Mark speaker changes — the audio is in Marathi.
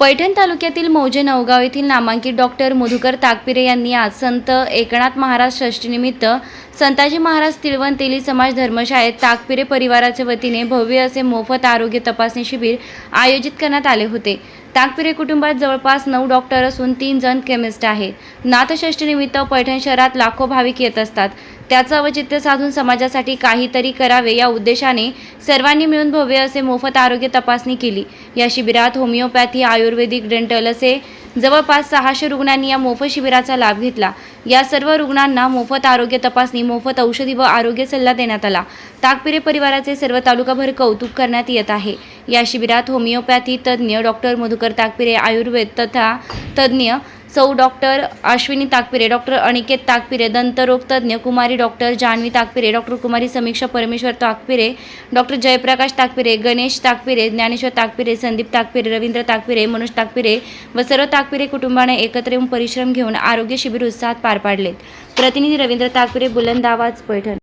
Speaker 1: पैठण तालुक्यातील मौजे नवगाव येथील नामांकित डॉक्टर मधुकर ताकपिरे यांनी आज संत एकनाथ महाराज षष्टीनिमित्त संताजी महाराज तिळवण तेली समाज धर्मशाळेत ताकपिरे परिवाराच्या वतीने भव्य असे मोफत आरोग्य तपासणी शिबिर आयोजित करण्यात आले होते. ताकपिरे कुटुंबात जवळपास नऊ डॉक्टर असून तीन जण केमिस्ट आहेत. नाथषष्ठीनिमित्त पैठण शहरात लाखो भाविक येत असतात. त्याचं औचित्य साधून समाजासाठी काहीतरी करावे या उद्देशाने सर्वांनी मिळून भव्य असे मोफत आरोग्य तपासणी केली. या शिबिरात होमिओपॅथी आयुर्वेदिक डेंटल असे जवळपास सहाशे रुग्णांनी या मोफत शिबिराचा लाभ घेतला. या सर्व रुग्णांना मोफत आरोग्य तपासणी मोफत औषधी व आरोग्य सल्ला देण्यात आला. ताकपिरे परिवाराचे सर्व तालुकाभर कौतुक करण्यात येत आहे. या शिबिरात होमिओपॅथी तज्ज्ञ डॉक्टर मधुकर ताकपिरे आयुर्वेद तथा तज्ज्ञ सौ डॉक्टर अश्विनी ताकपिरे डॉक्टर अनिकेत ताकपिरे दंतरोग तज्ज्ञ कुमारी डॉक्टर जान्हवी ताकपिरे डॉक्टर कुमारी समीक्षा परमेश्वर ताकपिरे डॉक्टर जयप्रकाश ताकपिरे गणेश ताकपिरे ज्ञानेश्वर ताकपिरे संदीप ताकपिरे रवींद्र ताकपिरे मनोज ताकपिरे व सर्व ताकपिरे कुटुंबाने एकत्र येऊन परिश्रम घेऊन आरोग्य शिबिर उत्साहात पार पाडलेत. प्रतिनिधी रवींद्र ताकपिरे बुलंदावाज पैठण.